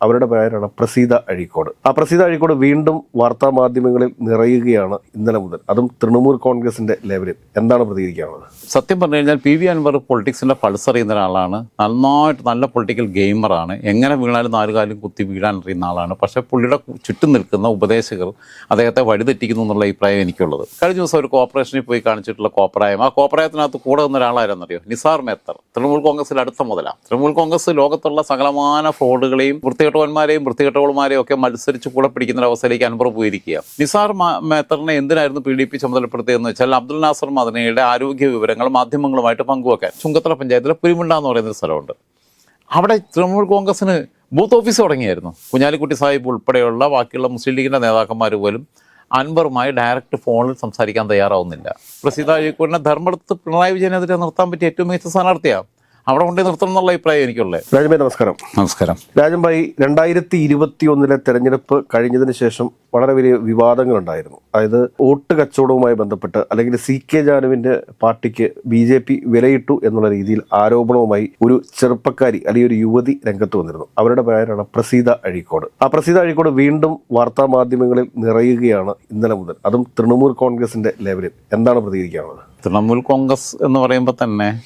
അവരുടെ പേരാണ് പ്രസീത അഴിക്കോട്. ആ പ്രസീത അഴിക്കോട് വീണ്ടും വാർത്താ മാധ്യമങ്ങളിൽ നിറയുകയാണ് ഇന്നലെ മുതൽ. അതും തൃണമൂൽ കോൺഗ്രസിന്റെ ലെവലിൽ. എന്താണ് പ്രതികരിക്കാനുള്ളത്? സത്യം പറഞ്ഞു കഴിഞ്ഞാൽ പി വി അൻവർ പൊളിറ്റിക്സിന്റെ പൾസ് അറിയുന്ന ഒരാളാണ്. നന്നായിട്ട് നല്ല പൊളിറ്റിക്കൽ ഗെയിമറാണ് എങ്ങനെ വീണാലും നാലുകാലും കുത്തി വീഴാൻ അറിയുന്ന ആളാണ്. പക്ഷേ പുള്ളിയുടെ ചുറ്റും നിൽക്കുന്ന ഉപദേശകർ അദ്ദേഹത്തെ വഴിതെറ്റിക്കുന്നു എന്നുള്ള അഭിപ്രായം എനിക്കുള്ളത്. കഴിഞ്ഞ ദിവസം ഒരു കോപ്പറേഷനിൽ പോയി കാണിച്ചിട്ടുള്ള കോപ്പറായം ആ കോപ്രായത്തിനകത്ത് കൂടെ നിന്ന ഒരാളായിരുന്നറിയോ നിസാർ മേത്തർ. തൃണമൂൽ കോൺഗ്രസിൽ അടുത്ത മുതലാണ് തൃണമൂൽ കോൺഗ്രസ് ലോകത്തുള്ള സകലമാന ഫ്രോഡുകളെയും വൃത്തികെട്ടവന്മാരെയും വൃത്തികെട്ടവളുമാരെയും ഒക്കെ മത്സരിച്ച് കൂടെ പിടിക്കുന്ന അവസ്ഥയിലേക്ക് അൻവർ പോയിരിക്കുക നിസാർ മേത്തറിനെ എന്തിനായിരുന്നു പി ഡി പി ചുമതലപ്പെടുത്തിയതെന്ന് വെച്ചാൽ അബ്ദുൽ നാസർ മദനയുടെ ആരോഗ്യ വിവരങ്ങൾ മാധ്യമങ്ങളുമായിട്ട് പങ്കുവെക്കാൻ. ചുങ്കത്തല പഞ്ചായത്തിലെ പുരിമുണ്ട എന്ന് പറയുന്ന സ്ഥലമുണ്ട്. അവിടെ തൃണമൂൽ കോൺഗ്രസിന് ബൂത്ത് ഓഫീസ് തുടങ്ങിയായിരുന്നു. കുഞ്ഞാലിക്കുട്ടി സാഹിബ് ഉൾപ്പെടെയുള്ള ബാക്കിയുള്ള മുസ്ലിം ലീഗിന്റെ നേതാക്കന്മാർ പോലും അൻവറുമായി ഡയറക്റ്റ് ഫോണിൽ സംസാരിക്കാൻ തയ്യാറാവുന്നില്ല. പ്രസിദ്ധ അഴീക്കൂടിനെ ധർമ്മടത്ത് പിണറായി വിജയനെതിരെ നിർത്താൻ പറ്റിയ ഏറ്റവും മികച്ച സ്ഥാനാർത്ഥിയാണ് അവിടെ കൊണ്ടേ നിർത്തണം എന്നുള്ള അഭിപ്രായം എനിക്കുള്ളത് രാജൻഭായി നമസ്കാരം. നമസ്കാരം. രാജൻഭായി രണ്ടായിരത്തി ഇരുപത്തി ഒന്നിലെ തെരഞ്ഞെടുപ്പ് കഴിഞ്ഞതിന് ശേഷം വളരെ വലിയ വിവാദങ്ങളുണ്ടായിരുന്നു. അതായത് വോട്ട് കച്ചവടവുമായി ബന്ധപ്പെട്ട് അല്ലെങ്കിൽ സി കെ ജാനുവിന്റെ പാർട്ടിക്ക് ബി ജെ പി വിലയിട്ടു എന്നുള്ള രീതിയിൽ ആരോപണവുമായി ഒരു ചെറുപ്പക്കാരി അല്ലെങ്കിൽ ഒരു യുവതി രംഗത്ത് വന്നിരുന്നു. അവരുടെ പേരാണ് പ്രസീത അഴീക്കോട്. ആ പ്രസീത അഴീക്കോട് വീണ്ടും വാർത്താ മാധ്യമങ്ങളിൽ നിറയുകയാണ് ഇന്നലെ മുതൽ. അതും തൃണമൂൽ കോൺഗ്രസിന്റെ ലെവലിൽ. എന്താണ് പ്രതികരിക്കാനുള്ളത്? തൃണമൂൽ കോൺഗ്രസ് എന്ന് പറയുമ്പോൾ തന്നെ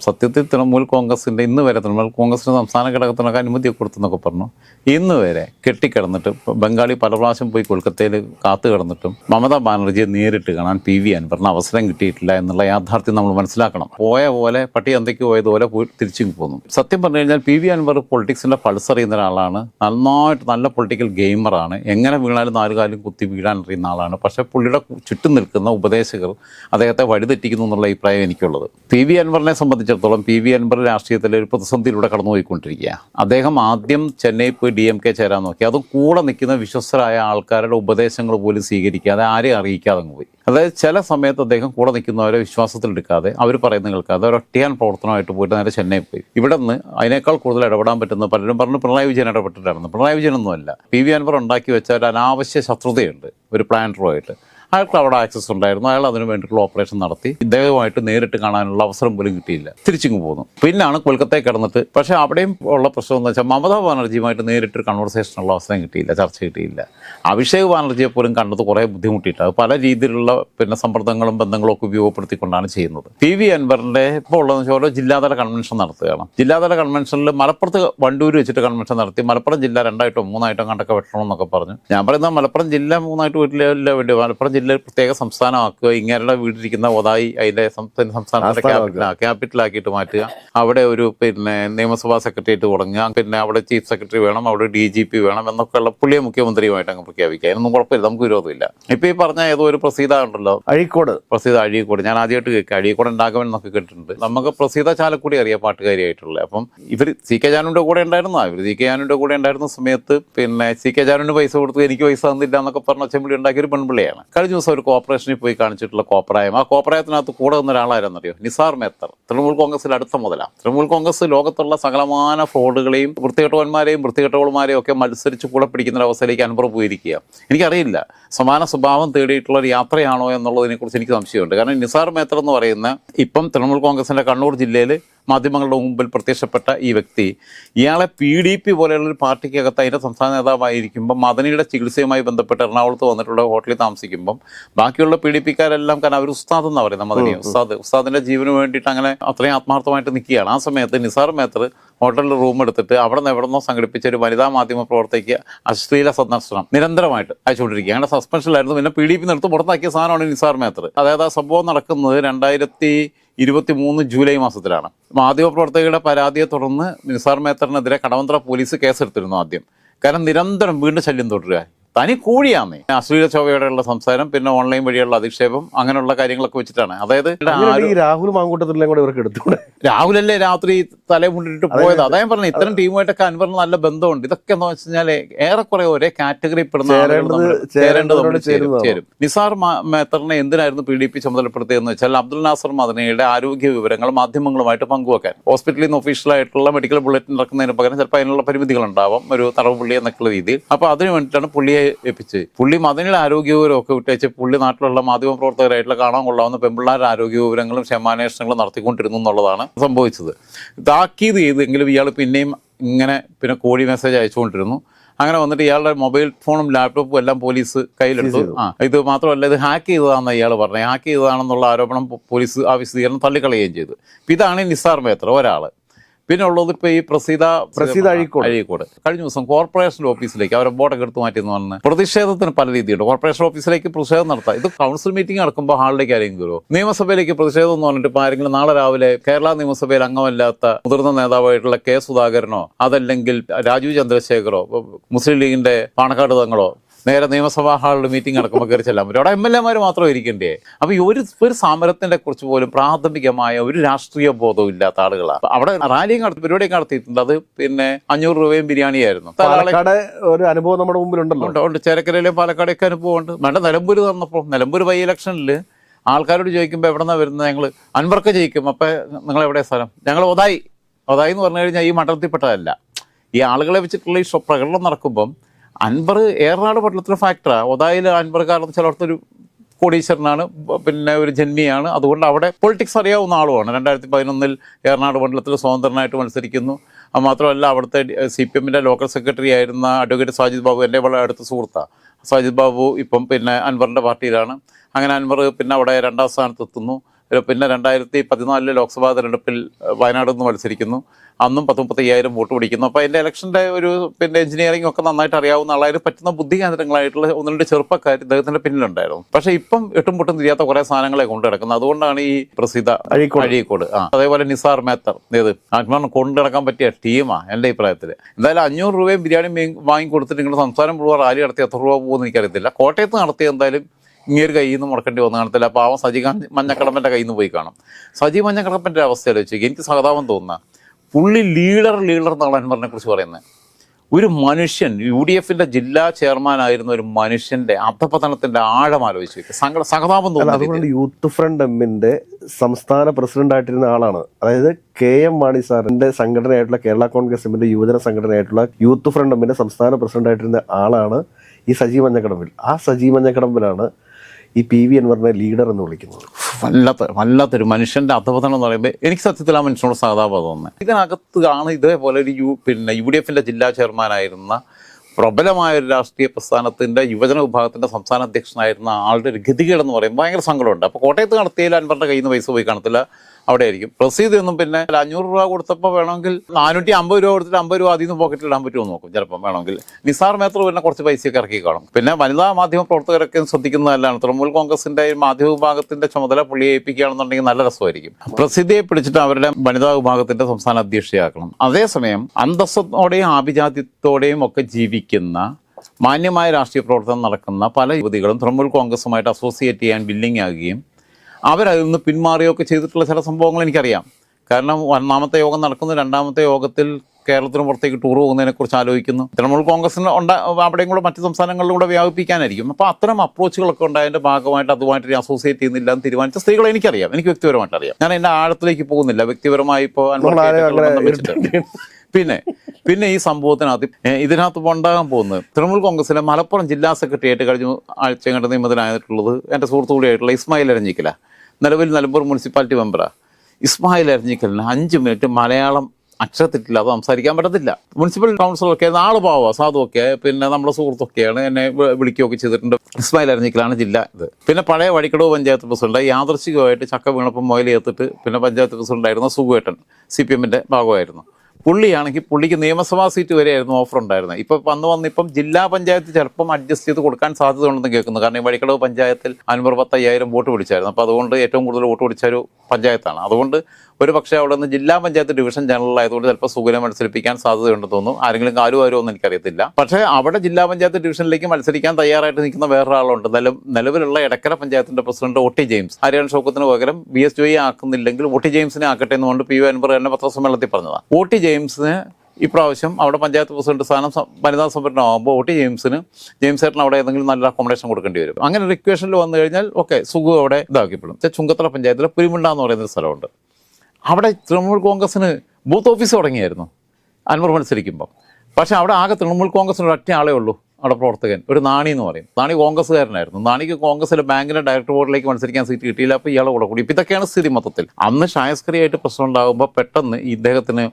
സത്യത്തിൽ തൃണമൂൽ കോൺഗ്രസിന്റെ ഇന്ന് വരെ തൃണമൂൽ കോൺഗ്രസിന്റെ സംസ്ഥാന ഘടകത്തിനൊക്കെ അനുമതി കൊടുത്തെന്നൊക്കെ പറഞ്ഞു. ഇന്ന് വരെ കെട്ടിക്കിടന്നിട്ട് ബംഗാളി പല പ്രാവശ്യം പോയി കൊൽക്കത്തയിൽ കാത്തു കിടന്നിട്ടും മമതാ ബാനർജിയെ നേരിട്ട് കാണാൻ പി വി അൻവറിന് അവസരം കിട്ടിയിട്ടില്ല എന്നുള്ള യാഥാർത്ഥ്യം നമ്മൾ മനസ്സിലാക്കണം. പോയ പോലെ പട്ടി അന്തയ്ക്ക് പോയതുപോലെ പോയി തിരിച്ചു പോന്നു. സത്യം പറഞ്ഞു കഴിഞ്ഞാൽ പി വി അൻവർ പൊളിറ്റിക്സിന്റെ പൾസ് അറിയുന്ന ഒരാളാണ്. നന്നായിട്ട് നല്ല പൊളിറ്റിക്കൽ ഗെയിമറാണ് എങ്ങനെ വീണാലും നാലുകാലും കുത്തി വീഴാൻ അറിയുന്ന ആളാണ്. പക്ഷേ പുള്ളിയുടെ ചുറ്റും നിൽക്കുന്ന ഉപദേശകർ അദ്ദേഹത്തെ വഴിതെറ്റിക്കുന്നു എന്നുള്ള അഭിപ്രായം എനിക്കുള്ളത്. പി വി അൻവറിനെ സംബന്ധിച്ചിടത്തോളം പി വി അൻവർ രാഷ്ട്രീയത്തിലെ ഒരു പ്രതിസന്ധിയിലൂടെ കടന്നുപോയിക്കൊണ്ടിരിക്കുക അദ്ദേഹം ആദ്യം ചെന്നൈ പോയി ഡി എം കെ ചേരാൻ നോക്കി. അതും കൂടെ നിൽക്കുന്ന വിശ്വസ്തരായ ആൾക്കാരുടെ ഉപദേശങ്ങൾ പോലും സ്വീകരിക്കാതെ ആരെയും അറിയിക്കാതെ പോയി. അതായത് ചില സമയത്ത് അദ്ദേഹം കൂടെ നിൽക്കുന്നവരെ വിശ്വാസത്തിലെടുക്കാതെ അവർ പറയുന്ന കേൾക്കാതെ ഒറ്റയാൻ പ്രവർത്തനമായിട്ട് പോയിട്ട് നേരെ ചെന്നൈ പോയി. ഇവിടെ നിന്ന് അതിനേക്കാൾ കൂടുതൽ ഇടപെടാൻ പറ്റുന്ന പലരും പറഞ്ഞു പിണറായി വിജയൻ ഇടപെട്ടിട്ടായിരുന്നു പിണറായി വിജയനൊന്നുമല്ല. പി വി അൻവർ ഉണ്ടാക്കി വെച്ച ഒരു അനാവശ്യ ശത്രുതയുണ്ട് ഒരു പ്ലാൻഡറുമായിട്ട് അയാൾക്ക് അവിടെ ആക്സസ് ഉണ്ടായിരുന്നു. അയാൾ അതിനു വേണ്ടിയിട്ടുള്ള ഓപ്പറേഷൻ നടത്തി. ഇദ്ദേഹമായിട്ട് നേരിട്ട് കാണാനുള്ള അവസരം പോലും കിട്ടിയില്ല. തിരിച്ചിങ്ങ് പോന്നു. പിന്നാണ് കൊൽക്കത്തയിൽ കിടന്നിട്ട് പക്ഷേ അവിടെയും ഉള്ള പ്രശ്നം എന്ന് വെച്ചാൽ മമതാ ബാനർജിയുമായിട്ട് നേരിട്ട് കൺവെർസേഷനുള്ള അവസരം കിട്ടിയില്ല ചർച്ച കിട്ടിയില്ല. അഭിഷേക് ബാനർജിയെ പോലും കണ്ടത് കുറേ ബുദ്ധിമുട്ടിയിട്ട് പല രീതിയിലുള്ള പിന്നെ സമ്മർദ്ദങ്ങളും ബന്ധങ്ങളും ഒക്കെ ഉപയോഗപ്പെടുത്തിക്കൊണ്ടാണ് ചെയ്യുന്നത്. പി വി അൻവറിന്റെ ഇപ്പോൾ ഉള്ളതെന്ന് വെച്ചാൽ ഓരോ ജില്ലാതല കൺവെൻഷൻ നടത്തുകയാണ്. ജില്ലാതല കൺവെൻഷനിൽ മലപ്പുറത്ത് വണ്ടൂർ വെച്ചിട്ട് കൺവെൻഷൻ നടത്തി മലപ്പുറം ജില്ല രണ്ടായിട്ടോ മൂന്നായിട്ടോ കണ്ടൊക്കെ വെട്ടണമെന്നൊക്കെ പറഞ്ഞു. ഞാൻ പറയുന്നത് മലപ്പുറം ജില്ല മൂന്നായിട്ട് വീട്ടിലല്ല വേണ്ടി മലപ്പുറം ജില്ല പ്രത്യേക സംസ്ഥാനമാക്കുക ഇങ്ങനെ വീടിരിക്കുന്ന ഒതായി അതിന്റെ സംസ്ഥാനത്തിന്റെ ക്യാപിറ്റൽ ക്യാപിറ്റലാക്കിയിട്ട് മാറ്റുക. അവിടെ ഒരു പിന്നെ നിയമസഭാ സെക്രട്ടേറിയറ്റ് തുടങ്ങുക. പിന്നെ അവിടെ ചീഫ് സെക്രട്ടറി വേണം അവിടെ ഡി ജി പി വേണം എന്നൊക്കെയുള്ള പുള്ളിയെ മുഖ്യമന്ത്രിയുമായിട്ട് അങ്ങ് പ്രഖ്യാപിക്കുക. അതിനൊന്നും കുഴപ്പമില്ല നമുക്ക് വിരോധമില്ല. ഇപ്പൊ ഈ പറഞ്ഞ ഏതോ ഒരു പ്രസീത ഉണ്ടല്ലോ. അഴീക്കോട്. പ്രസീത അഴീക്കോട്. ഞാൻ ആദ്യമായിട്ട് കേൾക്കുക അഴീക്കോട് ഉണ്ടാകുമെന്ന് എന്നൊക്കെ കേട്ടിട്ടുണ്ട്. നമുക്ക് പ്രസീത ചാലക്കുടി അറിയാം പാട്ടുകാരിയായിട്ടുള്ളത് അപ്പം ഇവർ സി കെ ജാനുവിന്റെ കൂടെ ഉണ്ടായിരുന്നു ഇവർ സി കെ ജാനുവിന്റെ കൂടെ ഉണ്ടായിരുന്ന സമയത്ത് പിന്നെ സി കെ ജാനുവിന് പൈസ കൊടുത്ത് എനിക്ക് പൈസ തന്നില്ല എന്നൊക്കെ പറഞ്ഞ ചെമ്പിളി ഉണ്ടാക്കിയ ഒരു പെൺപിള്ളിയാണ്. കഴിഞ്ഞ ദിവസം ഒരു കോപ്പറേഷനിൽ പോയി കാണിച്ചിട്ടുള്ള കോപ്രായം. ആ കോപ്രായത്തിനകത്ത് കൂടെ നിന്ന ഒരാളായിരുന്നറിയോ? നിസാർ മേത്തർ. തൃണമൂൽ കോൺഗ്രസിൽ അടുത്ത മുതലാണ് തൃണമൂൽ കോൺഗ്രസ് ലോകത്തുള്ള സകലമാന ഫ്രോഡുകളെയും വൃത്തികെട്ടവന്മാരെയും വൃത്തികെട്ടവളുമാരെയും ഒക്കെ മത്സരിച്ച് കൂടെ പിടിക്കുന്ന അവസ്ഥയിലേക്ക് അനുഭവം പോയിരിക്കുക. എനിക്കറിയില്ല. സമാന സ്വഭാവം തേടിയിട്ടുള്ള ഒരു യാത്രയാണോ എന്നുള്ളതിനെക്കുറിച്ച് എനിക്ക് സംശയമുണ്ട്. കാരണം നിസാർ മേത്തർ എന്ന് പറയുന്ന ഇപ്പം തൃണമൂൽ കോൺഗ്രസിന്റെ കണ്ണൂർ ജില്ലയിൽ മാധ്യമങ്ങളുടെ മുമ്പിൽ പ്രത്യക്ഷപ്പെട്ട ഈ വ്യക്തി ഇയാളെ പി ഡി പി പോലെയുള്ള ഒരു പാർട്ടിക്കകത്ത് അതിന്റെ സംസ്ഥാന നേതാവായിരിക്കുമ്പം മദനിയുടെ ചികിത്സയുമായി ബന്ധപ്പെട്ട് എറണാകുളത്ത് വന്നിട്ടുള്ള ഹോട്ടലിൽ താമസിക്കുമ്പം ബാക്കിയുള്ള പി ഡി പിക്കാരെല്ലാം കാരണം അവർ ഉസ്താദ് എന്നാണ് പറയുന്നത് മദനി. ഉസ്താദ് ഉസ്താദിന്റെ ജീവന് വേണ്ടിയിട്ട് അങ്ങനെ അത്രയും ആത്മാർത്ഥമായിട്ട് നിൽക്കുകയാണ്. ആ സമയത്ത് നിസാർ മേത്തർ ഹോട്ടലിൽ റൂം എടുത്തിട്ട് അവിടെ നിന്ന് എവിടെ നിന്നോ സംഘടിപ്പിച്ച ഒരു വനിതാ മാധ്യമ പ്രവർത്തകയ്ക്ക് അശ്ലീല സന്ദർശനം നിരന്തരമായിട്ട് അയച്ചുകൊണ്ടിരിക്കുക അങ്ങനെ സസ്പെൻഷനിലായിരുന്നു പിന്നെ പി ഡി പി നിർത്ത് പുറത്താക്കിയ സാധനമാണ് നിസാർ മേത്തർ. അതായത് ആ സംഭവം നടക്കുന്നത് രണ്ടായിരത്തി ഇരുപത്തി മൂന്ന് ജൂലൈ മാസത്തിലാണ്. മാധ്യമപ്രവർത്തകരുടെ പരാതിയെ തുടർന്ന് നിസാർ മേത്തറിനെതിരെ കടവന്ത്ര പോലീസ് കേസെടുത്തിരുന്നു ആദ്യം. കാരണം നിരന്തരം വീണ്ടും ശല്യം തുടരുക തനി കൂടിയാമേ അശ്ലീല ചോവയോടെയുള്ള സംസാരം പിന്നെ ഓൺലൈൻ വഴിയുള്ള അധിക്ഷേപം അങ്ങനെയുള്ള കാര്യങ്ങളൊക്കെ വെച്ചിട്ടാണ്. അതായത് ഈ രാഹുൽ മാങ്കൂട്ടത്തിലെല്ലാം കൂടെ ഇവർക്ക് എടുത്തു രാഹുലല്ലേ രാത്രി തലേ മുണ്ടിട്ട് പോയത്? അതായത് പറഞ്ഞു ഇത്തരം ടീമുമായിട്ടൊക്കെ അൻവറിന് നല്ല ബന്ധമുണ്ട്. ഇതൊക്കെ എന്ന് വെച്ച് കഴിഞ്ഞാൽ ഏറെക്കുറെ ഒരേ കാറ്റഗറി പെടുന്ന ചേരും നിസാർ മേത്തറിനെ എന്തിനായിരുന്നു പി ഡി പി ചുമതലപ്പെടുത്തിയെന്ന് വെച്ചാൽ അബ്ദുൽ നാസർ മദനയുടെ ആരോഗ്യ വിവരങ്ങൾ മാധ്യമങ്ങളുമായിട്ട് പങ്കുവെക്കാൻ. ഹോസ്പിറ്റലിൽ നിന്ന് ഒഫീഷ്യലായിട്ടുള്ള മെഡിക്കൽ ബുള്ളറ്റിൻ ഇറക്കുന്നതിന് പകരം ചിലപ്പോൾ അതിനുള്ള പരിമിതികൾ ഉണ്ടാവാം ഒരു തറവ് പുള്ളി എന്നൊക്കെയുള്ള രീതിയിൽ. അപ്പോൾ അതിന് വേണ്ടിയിട്ടാണ് പുള്ളിയെ ഏൽപ്പിച്ചത് പുള്ളി മദനിയുടെ ആരോഗ്യ വിവരമൊക്കെ വിട്ടേച്ച് പുള്ളി നാട്ടിലുള്ള മാധ്യമ പ്രവർത്തകരായിട്ടുള്ള കാണാൻ കൊള്ളാവുന്ന പെമ്പിള്ളാരുടെ ആരോഗ്യ വിവരങ്ങളും ക്ഷമാന്വേഷണങ്ങളും നടത്തിക്കൊണ്ടിരുന്നു എന്നുള്ളതാണ് സംഭവിച്ചത്. താക്കീത് ചെയ്തെങ്കിലും ഇയാൾ പിന്നെയും ഇങ്ങനെ പിന്നെ കോഴി മെസ്സേജ് അയച്ചുകൊണ്ടിരുന്നു. അങ്ങനെ വന്നിട്ട് ഇയാളുടെ മൊബൈൽ ഫോണും ലാപ്ടോപ്പും എല്ലാം പോലീസ് കയ്യിലെടുത്തു. ആ ഇത് മാത്രമല്ല ഇത് ഹാക്ക് ചെയ്തതാണെന്ന് ഇയാൾ പറഞ്ഞത്. ഹാക്ക് ചെയ്തതാണെന്നുള്ള ആരോപണം പോലീസ് ആ വിശദീകരണം തള്ളിക്കളയുകയും ചെയ്തു. ഇപ്പം ഇതാണ് നിസാർ മേത്ര ഒരാൾ പിന്നെ ഉള്ളത് ഇപ്പോൾ ഈ പ്രസീത പ്രസീത അഴീക്കോട്. അഴീക്കോട്. കഴിഞ്ഞ ദിവസം കോർപ്പറേഷൻ ഓഫീസിലേക്ക് അവരെ ബോർഡൊക്കെ എടുത്തു മാറ്റി എന്ന് പറഞ്ഞ് പ്രതിഷേധത്തിന് പല രീതിയുണ്ട് കോർപ്പറേഷൻ ഓഫീസിലേക്ക് പ്രതിഷേധം നടത്താം. ഇത് കൗൺസിൽ മീറ്റിംഗ് നടക്കുമ്പോൾ ഹാളിലേക്ക് ആരെങ്കിലും വരുമോ നിയമസഭയിലേക്ക് പ്രതിഷേധം എന്ന് പറഞ്ഞിട്ട് ഇപ്പോൾ ആരെങ്കിലും നാളെ രാവിലെ കേരള നിയമസഭയിൽ അംഗമല്ലാത്ത മുതിർന്ന നേതാവായിട്ടുള്ള കെ സുധാകരനോ അതല്ലെങ്കിൽ രാജീവ് ചന്ദ്രശേഖരോ മുസ്ലിം ലീഗിന്റെ പാണക്കാട് തങ്ങളോ നേരെ നിയമസഭാ ഹാളിൽ മീറ്റിംഗ് നടക്കുമ്പോൾ കയറി ചെല്ലാൻ പറ്റും. അവിടെ എം എൽ എമാർ മാത്രം ഇരിക്കണ്ടേ അപ്പൊ ഈ ഒരു ഒരു സമരത്തിനെ കുറിച്ച് പോലും പ്രാഥമികമായ ഒരു രാഷ്ട്രീയ ബോധവും ഇല്ലാത്ത ആളുകളാണ് അവിടെ റാലിയും നടത്തി പരിപാടിയും നടത്തിയിട്ടുണ്ട്. അത് പിന്നെ അഞ്ഞൂറ് രൂപയും ബിരിയാണി ആയിരുന്നു പാലക്കാട് ഒരു അനുഭവം നമ്മുടെ മുമ്പിലുണ്ടല്ലോ. ഉണ്ട് ഉണ്ട്. ചേരക്കരയിലെയും പാലക്കാടൊക്കെ അനുഭവമുണ്ട്. വേണ്ട നിലമ്പൂർ തന്നപ്പോൾ നിലമ്പൂർ ബൈ ഇലക്ഷനിൽ ആൾക്കാരോട് ചോദിക്കുമ്പോൾ എവിടെ നിന്നാണ് വരുന്നത്? ഞങ്ങൾ അൻപർക്ക് ജയിക്കും. അപ്പോൾ നിങ്ങൾ എവിടെ സ്ഥലം? ഞങ്ങൾ ഒതായി. ഒതായി എന്ന് പറഞ്ഞു കഴിഞ്ഞാൽ ഈ മണ്ഡലത്തിൽപ്പെട്ടതല്ല. ഈ ആളുകളെ വെച്ചിട്ടുള്ള ഈ പ്രകടനം നടക്കുമ്പം അൻപർ ഏറനാട് പട്ടണത്തിലെ ഫാക്ടറാണ് ഒതായിൽ അൻപർ കാരണം ചിലർത്തൊരു കോടീശ്വരനാണ് പിന്നെ ഒരു ജന്മിയാണ്. അതുകൊണ്ട് അവിടെ പൊളിറ്റിക്സ് അറിയാവുന്ന ആളുമാണ്. രണ്ടായിരത്തി പതിനൊന്നിൽ ഏറനാട് മണ്ഡലത്തിൽ സ്വതന്ത്രനായിട്ട് മത്സരിക്കുന്നു. മാത്രമല്ല അവിടുത്തെ സി പി എമ്മിന്റെ ലോക്കൽ സെക്രട്ടറി ആയിരുന്ന അഡ്വക്കേറ്റ് സാജിദ് ബാബു എന്റെ വളരെ അടുത്ത സുഹൃത്താണ് സാജിദ് ബാബു ഇപ്പം പിന്നെ അൻവറിന്റെ പാർട്ടിയിലാണ്. അങ്ങനെ അൻവർ പിന്നെ അവിടെ രണ്ടാം സ്ഥാനത്ത് എത്തുന്നു പിന്നെ രണ്ടായിരത്തി പതിനാലിലെ ലോക്സഭാ തെരഞ്ഞെടുപ്പിൽ വയനാട് നിന്ന് മത്സരിക്കുന്നു. അന്നും പത്ത് മുപ്പത്തയ്യായിരം വോട്ട് പിടിക്കുന്നു. അപ്പോൾ അതിന്റെ ഇലക്ഷന്റെ ഒരു പിന്നെ എഞ്ചിനീയറിംഗ് ഒക്കെ നന്നായിട്ട് അറിയാവുന്ന ആളായിരുന്നു പറ്റുന്ന ബുദ്ധി കേന്ദ്രങ്ങളായിട്ടുള്ള ഒന്ന് രണ്ട് ചെറുപ്പക്കാർ ഇദ്ദേഹത്തിന്റെ പിന്നിലുണ്ടായിരുന്നു. പക്ഷേ ഇപ്പം എട്ടും പൊട്ടും തിരിയാത്ത കുറേ സാധനങ്ങളെ കൊണ്ടു കിടക്കുന്നത് അതുകൊണ്ടാണ് ഈ പ്രസിദ്ധ അഴീക്കോട്. ആ അതേപോലെ നിസാർ മേത്തർ. ഇത് ആത്മാർ കൊണ്ടു നടക്കാൻ പറ്റിയ ടീമാണ് എന്റെ അഭിപ്രായത്തിൽ എന്തായാലും അഞ്ഞൂറ് രൂപയും ബിരിയാണി വാങ്ങി കൊടുത്തിട്ട് നിങ്ങൾ സംസ്ഥാനം മുഴുവൻ റാലി നടത്തി എത്ര രൂപ പോകുമെന്ന് എനിക്കറിയത്തില്ല. കോട്ടയത്ത് നടത്തിയ എന്തായാലും ഇങ്ങേര് കയ്യിൽ നിന്ന് മുടക്കേണ്ടി വന്നു കാണത്തില്ല. പാവം സജി മഞ്ഞക്കടമ്പന്റെ കയ്യിൽ നിന്ന് പോയി കാണും. സജി മഞ്ഞക്കടമ്പന്റെ അവസ്ഥയിൽ വെച്ച് എനിക്ക് സഹതാപം തോന്നുന്ന പുള്ളി ലീഡർ ലീഡർ എന്നുള്ള അൻവറിനെ കുറിച്ച് പറയുന്നത്. ഒരു മനുഷ്യൻ യു ഡി എഫിന്റെ ജില്ലാ ചെയർമാൻ ആയിരുന്ന ഒരു മനുഷ്യന്റെ അധപതനത്തിന്റെ ആഴം ആലോചിച്ച് സങ്കട സഹതാപം തോന്നുന്നു അതുകൊണ്ട് യൂത്ത് ഫ്രണ്ട് എമ്മിന്റെ സംസ്ഥാന പ്രസിഡന്റ് ആയിട്ടിരുന്ന ആളാണ്. അതായത് കെ എം മാണി സാറിന്റെ സംഘടനയായിട്ടുള്ള കേരള കോൺഗ്രസ് എമ്മിന്റെ യുവജന സംഘടനയായിട്ടുള്ള യൂത്ത് ഫ്രണ്ട് എമ്മിന്റെ സംസ്ഥാന പ്രസിഡന്റ് ആയിട്ടിരുന്ന ആളാണ് ഈ സജീവ മഞ്ഞക്കടമ്പിൽ. ആ സജീവ മഞ്ഞക്കടമ്പിലാണ് ഈ പി വി അൻവറിനെ ലീഡർ എന്ന് വിളിക്കുന്നത്. വല്ലാത്ത വല്ലാത്തൊരു മനുഷ്യന്റെ അധപതനം എന്ന് പറയുമ്പോൾ എനിക്ക് സത്യത്തിൽ ആ മനുഷ്യനോട് സഹതാപം തോന്നുന്നത് ഇതിനകത്ത് ആണ് ഇതേപോലെ ഒരു യു പിന്നെ യു ഡി എഫിന്റെ ജില്ലാ ചെയർമാനായിരുന്ന പ്രബലമായ ഒരു രാഷ്ട്രീയ പ്രസ്ഥാനത്തിന്റെ യുവജന വിഭാഗത്തിന്റെ സംസ്ഥാന അധ്യക്ഷനായിരുന്ന ആളുടെ ഒരു ഗതികേടെന്ന് പറയുമ്പോൾ ഭയങ്കര സങ്കടമുണ്ട്. അപ്പോൾ കോട്ടയത്ത് നടത്തിയാൽ അൻവറിന്റെ കയ്യിൽ നിന്ന് പൈസ പോയി കാണത്തില്ല. അവിടെ ആയിരിക്കും റസീത് ഒന്നും പിന്നെ അഞ്ഞൂറ് രൂപ കൊടുത്തപ്പോൾ വേണമെങ്കിൽ നാനൂറ്റി അമ്പത് രൂപ കൊടുത്തിട്ട് അമ്പത് രൂപ അതിൽ നിന്ന് പോക്കറ്റിൽ ഇടാൻ പറ്റുമോ നോക്കും. ചിലപ്പം വേണമെങ്കിൽ. നിസാർ മേത്ര പിന്നെ കുറച്ച് പൈസയൊക്കെ ഇറക്കി കാണും. പിന്നെ വനിതാ മാധ്യമ പ്രവർത്തകരൊക്കെ ശ്രദ്ധിക്കുന്നതല്ലാണ്. തൃണമൂൽ കോൺഗ്രസിന്റെ മാധ്യമ വിഭാഗത്തിന്റെ ചുമതല പുള്ളിയെ ഏൽപ്പിക്കുകയാണെന്നുണ്ടെങ്കിൽ നല്ല രസമായിരിക്കും. പ്രസിദ്ധിയെ പിടിച്ചിട്ട് അവരുടെ വനിതാ വിഭാഗത്തിന്റെ സംസ്ഥാന അധ്യക്ഷയാക്കണം. അതേസമയം അന്തസ്സത്തോടെയും ആഭിജാത്യത്തോടെയും ഒക്കെ ജീവിക്കുന്ന മാന്യമായ രാഷ്ട്രീയ പ്രവർത്തനം നടക്കുന്ന പല യുവതികളും തൃണമൂൽ കോൺഗ്രസുമായിട്ട് അസോസിയേറ്റ് ചെയ്യാൻ ബില്ലിംഗ് ആകുകയും അവരതിൽ നിന്ന് പിന്മാറുകയൊക്കെ ചെയ്തിട്ടുള്ള ചില സംഭവങ്ങൾ എനിക്കറിയാം. കാരണം ഒന്നാമത്തെ യോഗം നടക്കുന്നു രണ്ടാമത്തെ യോഗത്തിൽ കേരളത്തിന് പുറത്തേക്ക് ടൂർ പോകുന്നതിനെക്കുറിച്ച് ആലോചിക്കുന്നു. തൃണമൂൽ കോൺഗ്രസിന് ഉണ്ടാ അവിടെയും കൂടെ മറ്റ് സംസ്ഥാനങ്ങളിലും കൂടെ വ്യാപിപ്പിക്കാനായിരിക്കും. അപ്പോൾ അത്തരം അപ്രോച്ചുകളൊക്കെ ഉണ്ടായതിന്റെ ഭാഗമായിട്ട് അതുമായിട്ട് അസോസിയേറ്റ് ചെയ്യുന്നില്ല എന്ന് തീരുമാനിച്ച സ്ത്രീകളെ എനിക്കറിയാം. എനിക്ക് വ്യക്തിപരമായിട്ട് അറിയാം ഞാൻ എന്റെ ആഴത്തിലേക്ക് പോകുന്നില്ല. വ്യക്തിപരമായി ഇപ്പോൾ പിന്നെ പിന്നെ ഈ സംഭവത്തിനകത്ത് ഇതിനകത്ത് ഉണ്ടാകാൻ പോകുന്നത് തൃണമൂൽ കോൺഗ്രസിലെ മലപ്പുറം ജില്ലാ സെക്രട്ടറി ആയിട്ട് കഴിഞ്ഞ ആഴ്ച കണ്ട് നിയമത്തിനായിട്ടുള്ളത് എന്റെ സുഹൃത്തു കൂടിയായിട്ടുള്ള ഇസ്മായിൽ അരഞ്ഞിക്കല. നിലവിൽ നിലമ്പൂർ മുനിസിപ്പാലിറ്റി മെമ്പറാണ് ഇസ്മായിൽ അരഞ്ഞിക്കലിന് അഞ്ച് മിനിറ്റ് മലയാളം അക്ഷരത്തിട്ടില്ലാതെ സംസാരിക്കാൻ പറ്റത്തില്ല. മുനിസിപ്പൽ കൗൺസിലൊക്കെ ആൾ പാവാ സാധുവൊക്കെ പിന്നെ നമ്മുടെ സുഹൃത്തൊക്കെയാണ് എന്നെ വിളിക്കുകയൊക്കെ ചെയ്തിട്ടുണ്ട്. ഇസ്മായിൽ അരഞ്ഞിക്കലാണ് ജില്ല ഇത്. പിന്നെ പഴയ വഴിക്കടവ് പഞ്ചായത്ത് പ്രസിഡന്റ് യാദർശികമായിട്ട് ചക്ക വീണപ്പം മൊയിൽ ചേർത്തിട്ട് പിന്നെ പഞ്ചായത്ത് പ്രസിഡന്റായിരുന്ന സുഗുവേട്ടൻ സി പി എമ്മിന്റെ ഭാഗമായിരുന്നു. പുള്ളിയാണെങ്കിൽ പുള്ളിക്ക് നിയമസഭാ സീറ്റ് വരെയായിരുന്നു ഓഫർ ഉണ്ടായിരുന്നത്. ഇപ്പൊ വന്ന് ഇപ്പം ജില്ലാ പഞ്ചായത്ത് ചിലപ്പം അഡ്ജസ്റ്റ് ചെയ്ത് കൊടുക്കാൻ സാധ്യത ഉണ്ടെന്ന് കേൾക്കുന്നു. കാരണം ഈ വഴിക്കടവ് പഞ്ചായത്തിൽ അൻപത് പത്തയ്യായിരം വോട്ട് പിടിച്ചായിരുന്നു അപ്പോൾ അതുകൊണ്ട് ഏറ്റവും കൂടുതൽ വോട്ട് പിടിച്ച ഒരു പഞ്ചായത്താണ്. അതുകൊണ്ട് ഒരു പക്ഷേ അവിടെ നിന്ന് ജില്ലാ പഞ്ചായത്ത് ഡിവിഷൻ ജനറലായതുകൊണ്ട് ചിലപ്പോൾ സുഖം മത്സരിപ്പിക്കാൻ സാധ്യതയുണ്ടെന്ന് തോന്നുന്നു ആരെങ്കിലും കാര്യം ആരോ ഒന്നും എനിക്കറിയത്തില്ല. പക്ഷേ അവിടെ ജില്ലാ പഞ്ചായത്ത് ഡിവിഷനിലേക്ക് മത്സരിക്കാൻ തയ്യാറായിട്ട് നിൽക്കുന്ന വേറൊരാളുണ്ട്. നില നിലവിലുള്ള എടക്കര പഞ്ചായത്തിന്റെ പ്രസിഡന്റ് ഒ ടി ജെയിംസ്. ഹരിയാൻ ഷോക്കത്തിന് പകരം ബി എസ് ജോയി ആക്കുന്നില്ലെങ്കിൽ ഒ ടി ജെയിംസിനെ ആക്കട്ടെ എന്നുകൊണ്ട് പി യു അൻപർ എന്നെ പത്രസമ്മേളനത്തിൽ പറഞ്ഞതാണ്. ഒ ടി ജെയിംസിന് ഇപ്രാവശ്യം അവിടെ പഞ്ചായത്ത് പ്രസിഡന്റ് സ്ഥാനം വനിതാ സംവരണമാകുമ്പോൾ ഒ ടി ജെയിംസിന് ജെയിംസ് ഏട്ടൻ അവിടെ ഏതെങ്കിലും നല്ല അക്കോമഡേഷൻ കൊടുക്കേണ്ടി വരും. അങ്ങനെ റിക്വേഷനിൽ വന്നു കഴിഞ്ഞാൽ ഓക്കെ സുഖു അവിടെ ഇതാക്കിപ്പെടും. ചുങ്കത്തല പഞ്ചായത്തിലെ പുരിമുണ്ട എന്ന് പറയുന്ന ഒരു സ്ഥലമുണ്ട്. അവിടെ തൃണമൂൽ കോൺഗ്രസിന് ബൂത്ത് ഓഫീസ് തുടങ്ങിയായിരുന്നു. അൻവർ മത്സരിക്കുമ്പോൾ പക്ഷേ അവിടെ ആകെ തൃണമൂൽ കോൺഗ്രസിന് ഒറ്റ ആളേ ഉള്ളൂ അവിടെ പ്രവർത്തകൻ. ഒരു നാണി എന്ന് പറയും. നാണി കോൺഗ്രസ്സുകാരനായിരുന്നു. നാണിക്ക് കോൺഗ്രസിലെ ബാങ്കിന്റെ ഡയറക്ടർ ബോർഡിലേക്ക് മത്സരിക്കാൻ സീറ്റ് കിട്ടിയില്ല. അപ്പോൾ ഇയാളെ കൂടെ കൂടി. ഇതൊക്കെയാണ് സ്ഥിതി മൊത്തത്തിൽ. അന്ന് ഷായസ്കറിയായിട്ട് പ്രശ്നം ഉണ്ടാകുമ്പോൾ പെട്ടെന്ന് ഇദ്ദേഹത്തിന്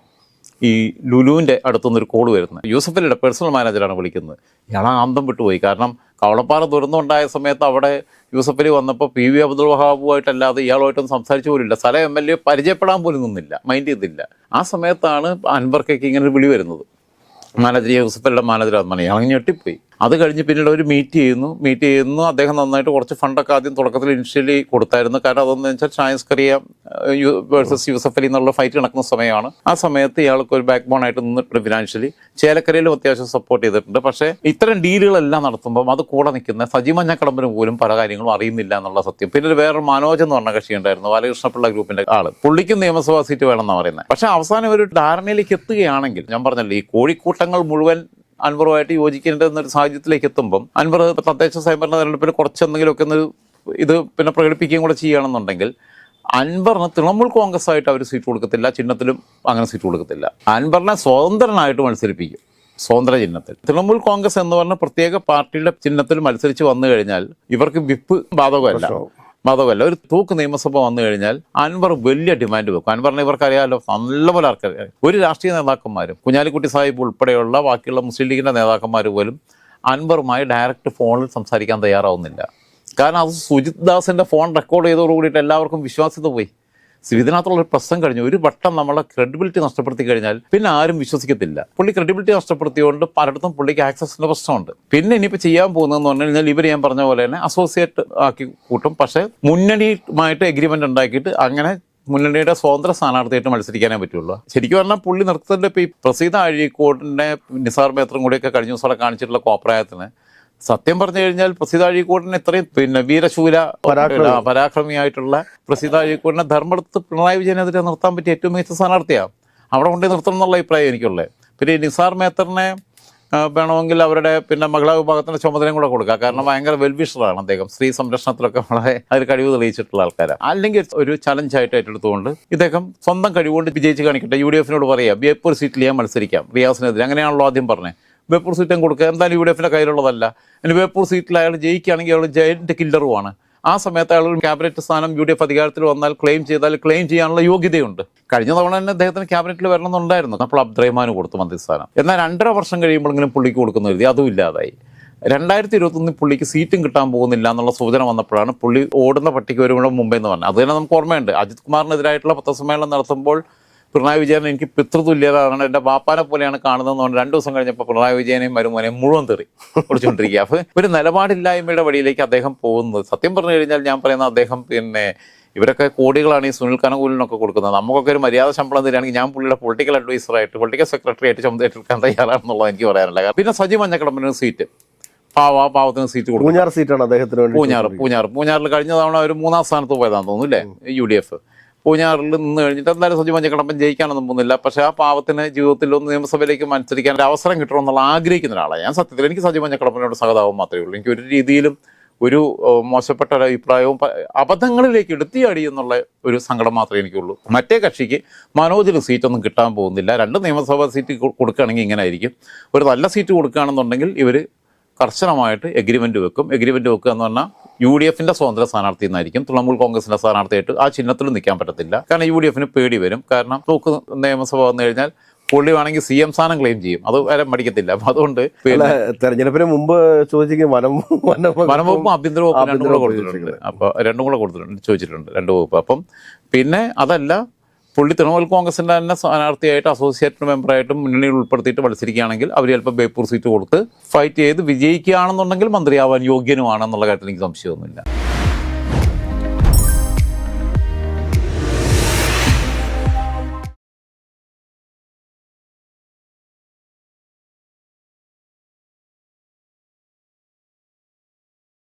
ഈ ലുലുവിന്റെ അടുത്തുനിന്ന് ഒരു കോൾ വരുന്നത്. യൂസഫലിയുടെ പേഴ്സണൽ മാനേജറാണ് വിളിക്കുന്നത്. ഇയാൾ ആന്തം വിട്ടുപോയി. കാരണം കവളപ്പാറ ദുരന്തമുണ്ടായ സമയത്ത് അവിടെ യൂസഫ് അലി വന്നപ്പോൾ പി വി അബ്ദുൾ വഹാബുമായിട്ടല്ലാതെ ഇയാളുമായിട്ടൊന്നും സംസാരിച്ചു പോലില്ല സ്ഥലം എം എൽ എ പരിചയപ്പെടാൻ പോലും നിന്നില്ല. മൈൻഡ് ചെയ്തില്ല. ആ സമയത്താണ് അൻവർക്കൊക്കെ ഇങ്ങനെ വിളി വരുന്നത്. മാനേജർ യൂസഫ് അലിയുടെ മാനേജർ ഞങ്ങൾ ഞെട്ടിപ്പോയി. അത് കഴിഞ്ഞ് പിന്നീട് അവർ മീറ്റ് ചെയ്യുന്നു. മീറ്റ് ചെയ്യുന്നു. അദ്ദേഹം നന്നായിട്ട് കുറച്ച് ഫണ്ടൊക്കെ ആദ്യം തുടക്കത്തിൽ ഇനിഷ്യലി കൊടുത്തായിരുന്നു. കാരണം അതെന്ന് വെച്ചാൽ ഷായൻസ് കറിയ വേഴ്സസ് യൂസഫ് അലി എന്നുള്ള ഫൈറ്റ് നടക്കുന്ന സമയമാണ്. ആ സമയത്ത് ഇയാൾക്ക് ഒരു ബാക്ക് ബോൺ ആയിട്ട് നിന്നിട്ടുണ്ട് ഫിനാൻഷ്യലി ചേലക്കരയിലും അത്യാവശ്യം സപ്പോർട്ട് ചെയ്തിട്ടുണ്ട്. പക്ഷേ ഇത്തരം ഡീലുകളെല്ലാം നടത്തുമ്പോൾ അത് കൂടെ നിൽക്കുന്ന സജി മഞ്ഞക്കടമ്പിന് പോലും പല കാര്യങ്ങളും അറിയുന്നില്ല എന്നുള്ള സത്യം. പിന്നെ വേറൊരു മനോജ് എന്ന് പറഞ്ഞ കക്ഷി ഉണ്ടായിരുന്നു. ബാലകൃഷ്ണപിള്ള ഗ്രൂപ്പിന്റെ ആൾ. പുള്ളിക്കും നിയമസഭാ സീറ്റ് വേണമെന്നാണ് പറയുന്നത്. പക്ഷേ അവസാനം ഒരു ധാരണയിലേക്ക് എത്തുകയാണെങ്കിൽ ഞാൻ പറഞ്ഞല്ലോ ഈ കോഴിക്കൂട്ടങ്ങൾ മുഴുവൻ അൻവറുമായിട്ട് യോജിക്കേണ്ട ഒരു സാഹചര്യത്തിലേക്ക് എത്തുമ്പം അൻവർ തദ്ദേശ സ്വയംഭരണ തെരഞ്ഞെടുപ്പിൽ കുറച്ചെന്തെങ്കിലുമൊക്കെ ഒന്ന് ഇത് പിന്നെ പ്രകടിപ്പിക്കുകയും കൂടെ ചെയ്യുകയാണെന്നുണ്ടെങ്കിൽ അൻവറിന് തൃണമൂൽ കോൺഗ്രസ് ആയിട്ട് അവർ സീറ്റ് കൊടുക്കത്തില്ല ചിഹ്നത്തിലും അങ്ങനെ സീറ്റ് കൊടുക്കത്തില്ല. അൻവറിനെ സ്വതന്ത്രനായിട്ട് മത്സരിപ്പിക്കും സ്വതന്ത്ര ചിഹ്നത്തിൽ. തൃണമൂൽ കോൺഗ്രസ് എന്ന് പറഞ്ഞ പ്രത്യേക പാർട്ടിയുടെ ചിഹ്നത്തിൽ മത്സരിച്ച് വന്നു കഴിഞ്ഞാൽ ഇവർക്ക് വിപ്പ് ബാധകമല്ല. ബാധകമല്ല ഒരു തൂക്ക് നിയമസഭ വന്നു കഴിഞ്ഞാൽ അൻവർ വലിയ ഡിമാൻഡ് വെക്കും. അൻവറിനെ ഇവർക്കറിയാലോ? നല്ലപോലെ ആർക്കറിയാം ഒരു രാഷ്ട്രീയ നേതാക്കന്മാരും കുഞ്ഞാലിക്കുട്ടി സാഹിബ് ഉൾപ്പെടെയുള്ള ബാക്കിയുള്ള മുസ്ലിം ലീഗിന്റെ നേതാക്കന്മാർ പോലും അൻവറുമായി ഡയറക്റ്റ് ഫോണിൽ സംസാരിക്കാൻ തയ്യാറാവുന്നില്ല. കാരണം അത് സുജിത് ദാസിന്റെ ഫോൺ റെക്കോർഡ് ചെയ്തോടുകൂടിയിട്ട് എല്ലാവർക്കും വിശ്വാസ്യത പോയി. ഇതിനകത്തുള്ള ഒരു പ്രശ്നം കഴിഞ്ഞു. ഒരു വട്ടം നമ്മളെ ക്രെഡിബിലിറ്റി നഷ്ടപ്പെടുത്തി കഴിഞ്ഞാൽ പിന്നെ ആരും വിശ്വസിക്കത്തില്ല. പുള്ളി ക്രെഡിബിലിറ്റി നഷ്ടപ്പെടുത്തിയോണ്ട് പലയിടത്തും പുള്ളിക്ക് ആക്സസിന്റെ പ്രശ്നമുണ്ട്. പിന്നെ ഇനിയിപ്പോൾ ചെയ്യാൻ പോകുന്നതെന്ന് പറഞ്ഞു കഴിഞ്ഞാൽ ഇവർ ഞാൻ പറഞ്ഞ പോലെ തന്നെ അസോസിയേറ്റ് ആക്കി കൂട്ടും. പക്ഷേ മുന്നണിയുമായിട്ട് എഗ്രിമെന്റ് ഉണ്ടാക്കിയിട്ട് അങ്ങനെ മുന്നണിയുടെ സ്വതന്ത്ര സ്ഥാനാർത്ഥിയായിട്ട് മത്സരിക്കാനേ പറ്റുള്ളൂ. ശരിക്കും പറഞ്ഞാൽ പുള്ളി നൃത്തത്തിന്റെ ഇപ്പോൾ ഈ പ്രസീത അഴീക്കോടിന്റെ നിസാർ മേത്രം കൂടിയൊക്കെ കഴിഞ്ഞ ദിവസം കാണിച്ചിട്ടുള്ള കോപ്രായത്തിന്. സത്യം പറഞ്ഞു കഴിഞ്ഞാൽ പ്രസിദ്ധാഴിക്കൂടിന് ഇത്രയും പിന്നെ വീരശൂല പരാക്രമിയായിട്ടുള്ള പ്രസിദ്ധാഴിക്കൂടിനെ അഴീക്കോടിനെ ധർമ്മടത്ത് പിണറായി വിജയനെതിരെ നിർത്താൻ പറ്റിയ ഏറ്റവും മികച്ച സ്ഥാനാർത്ഥിയാണ് അവിടെ കൊണ്ടേ നിർത്തണം എന്നുള്ള അഭിപ്രായം എനിക്കുള്ളത് പിന്നെ നിസാർ മേത്തറിനെ വേണമെങ്കിൽ അവരുടെ പിന്നെ മഹിളാ വിഭാഗത്തിന്റെ ചുമതലയും കൂടെ കൊടുക്കുക കാരണം ഭയങ്കര വെൽവിഷറാണ് അദ്ദേഹം. സ്ത്രീ സംരക്ഷണത്തിലൊക്കെ വളരെ അതിൽ കഴിവ് തെളിയിച്ചിട്ടുള്ള ആൾക്കാരാണ് അല്ലെങ്കിൽ ഒരു ചലഞ്ച് ആയിട്ട് ഏറ്റെടുത്തുകൊണ്ട് ഇദ്ദേഹം സ്വന്തം കഴിവുകൊണ്ട് വിജയിച്ച് കാണിക്കട്ടെ. യു ഡി എഫിനോട് പറയാം ബേപ്പൂർ സീറ്റിൽ ഞാൻ മത്സരിക്കാം. റിയാസിനെതിരെ. അങ്ങനെയാണല്ലോ ആദ്യം പറഞ്ഞത് ബേപ്പൂർ സീറ്റും കൊടുക്കുക. എന്തായാലും യു ഡി എഫിന്റെ കയ്യിലുള്ളതല്ല. ഇനി ബേപ്പൂർ സീറ്റിൽ അയാൾ ജയിക്കുകയാണെങ്കിൽ അയാൾ ജയന്റ് കില്ലറുമാണ് ആ സമയത്ത് അയാൾ ക്യാബിനറ്റ് സ്ഥാനം യു ഡി എഫ് അധികാരത്തിൽ വന്നാൽ ക്ലെയിം ചെയ്താൽ ക്ലെയിം ചെയ്യാനുള്ള യോഗ്യതയുണ്ട്. കഴിഞ്ഞ തവണ തന്നെ അദ്ദേഹത്തിന് ക്യാബിനറ്റിൽ വരണമെന്നുണ്ടായിരുന്നു. അപ്പോൾ അബ്ദുറഹ്മാന് കൊടുത്തു മന്ത്രിസ്ഥാനം. എന്നാൽ രണ്ടര വർഷം കഴിയുമ്പോഴെങ്കിലും പുള്ളിക്ക് കൊടുക്കുന്ന എഴുതി അതും ഇല്ലാതായി. രണ്ടായിരത്തി ഇരുപത്തൊന്നിൽ പുള്ളിക്ക് സീറ്റും കിട്ടാൻ പോകുന്നില്ല എന്നുള്ള സൂചന വന്നപ്പോഴാണ് പുള്ളി ഓടുന്ന പട്ടിക്ക് വരുമ്പോൾ മുമ്പേ എന്ന് പറഞ്ഞത്. അത് തന്നെ നമുക്ക് ഓർമ്മയുണ്ട്. അജിത് കുമാറിനെതിരായിട്ടുള്ള പത്രസമ്മേളനം നടത്തുമ്പോൾ പിണറായി വിജയൻ എനിക്ക് പിതൃതുല്യതാണ് എന്റെ ബാപ്പാനെ പോലെയാണ് കാണുന്നതെന്ന് പറഞ്ഞ് രണ്ടു ദിവസം കഴിഞ്ഞപ്പോൾ പിണറായി വിജയനെയും മരുമോനെയും മുഴുവൻ തെറി കുറിച്ചുകൊണ്ടിരിക്കുക അപ്പോൾ ഒരു നിലപാടില്ലായ്മയുടെ വഴിയിലേക്ക് അദ്ദേഹം പോകുന്നത്. സത്യം പറഞ്ഞു കഴിഞ്ഞാൽ ഞാൻ പറയുന്ന അദ്ദേഹം പിന്നെ ഇവരൊക്കെ കോടികളാണ് ഈ സുനിൽ കനകൂലിനൊക്കെ കൊടുക്കുന്നത്. നമുക്കൊക്കെ ഒരു മര്യാദ ശമ്പളം തരികയാണെങ്കിൽ ഞാൻ പുള്ളിയുടെ പൊളിറ്റിക്കൽ അഡ്വൈസറായിട്ട് പൊളിറ്റിക്കൽ സെക്രട്ടറി ആയിട്ട് ചുമതലയെടുക്കാൻ തയ്യാറാണെന്നുള്ളത് എനിക്ക് പറയാനുള്ള കാരണം പിന്നെ സജി മഞ്ഞക്കടമ്പിന് സീറ്റ്. പാവ പാവത്തിന് സീറ്റ് കൊടുക്കും പൂഞ്ഞാർ സീറ്റാണ് അദ്ദേഹത്തിന് പൂഞ്ഞാർ പൂഞ്ഞാർ പൂഞ്ഞാറ്. പൂഞ്ഞാറിൽ കഴിഞ്ഞ തവണ ഒരു മൂന്നാം സ്ഥാനത്ത് പോയതാണെന്ന് തോന്നുന്നു അല്ലേ? യു ഡി എഫ്. പൂഞ്ഞാറിൽ നിന്ന് കഴിഞ്ഞിട്ട് എന്തായാലും സജി മഞ്ഞക്കടമ്പൻ ജയിക്കാനൊന്നും പോകുന്നില്ല. പക്ഷേ ആ പാവത്തിന് ജീവിതത്തിൽ ഒന്ന് നിയമസഭയിലേക്ക് മത്സരിക്കാൻ ഒരു അവസരം കിട്ടണമെന്നുള്ള ആഗ്രഹിക്കുന്ന ഒരാളാണ് ഞാൻ. സത്യത്തിൽ എനിക്ക് സജി മഞ്ഞക്കടമ്പനോട് സഹതാപം മാത്രമേ ഉള്ളൂ. എനിക്ക് ഒരു രീതിയിലും ഒരു മോശപ്പെട്ട ഒരു അഭിപ്രായവും അബദ്ധങ്ങളിലേക്ക് എടുത്തിയാടി എന്നുള്ള ഒരു സങ്കടം മാത്രമേ എനിക്കുള്ളൂ. മറ്റേ കക്ഷിക്ക് മനോജിന് സീറ്റൊന്നും കിട്ടാൻ പോകുന്നില്ല. രണ്ട് നിയമസഭാ സീറ്റ് കൊടുക്കുകയാണെങ്കിൽ ഇങ്ങനെ ആയിരിക്കും. ഒരു നല്ല സീറ്റ് കൊടുക്കുകയാണെന്നുണ്ടെങ്കിൽ ഇവർ കർശനമായിട്ട് എഗ്രിമെന്റ് വെക്കും. എഗ്രിമെന്റ് വെക്കുക എന്ന് പറഞ്ഞാൽ യു ഡി എഫിന്റെ സ്വതന്ത്ര സ്ഥാനാർത്ഥി എന്നായിരിക്കും തൃണമൂൽ കോൺഗ്രസിന്റെ സ്ഥാനാർത്ഥിയായിട്ട് ആ ചിഹ്നത്തിലും നിൽക്കാൻ പറ്റത്തില്ല. കാരണം യു ഡി എഫിന് പേടി വരും. കാരണം തൂക്ക് നിയമസഭ വന്നു കഴിഞ്ഞാൽ പുള്ളി വേണമെങ്കിൽ സി എം സ്ഥാനം ക്ലെയിം ചെയ്യും. അത് വരെ മടിക്കത്തില്ല. അപ്പൊ അതുകൊണ്ട് തെരഞ്ഞെടുപ്പിന് മുമ്പ് ചോദിച്ചെങ്കിൽ വനം വനം വനംവകുപ്പും ആഭ്യന്തര വകുപ്പും രണ്ടും കൂടെ കൊടുത്തിട്ടുണ്ട്. അപ്പൊ രണ്ടും കൂടെ കൊടുത്തിട്ടുണ്ട്. ചോദിച്ചിട്ടുണ്ട് രണ്ട് വകുപ്പ്. അപ്പം പിന്നെ അതല്ല പുള്ളി തൃണമൂൽ കോൺഗ്രസിന്റെ തന്നെ സ്ഥാനാർത്ഥിയായിട്ട് അസോസിയേറ്റ് മെമ്പറായിട്ടും മുന്നണിയിൽ ഉൾപ്പെടുത്തിയിട്ട് മത്സരിക്കുകയാണെങ്കിൽ അവർ ചിലപ്പോൾ ബേപ്പൂർ സീറ്റ് കൊടുത്ത് ഫൈറ്റ് ചെയ്ത് വിജയിക്കുകയാണെന്നുണ്ടെങ്കിൽ മന്ത്രിയാവാൻ യോഗ്യനുമാണെന്നുള്ള കാര്യത്തിൽ എനിക്ക് സംശയമൊന്നുമില്ല.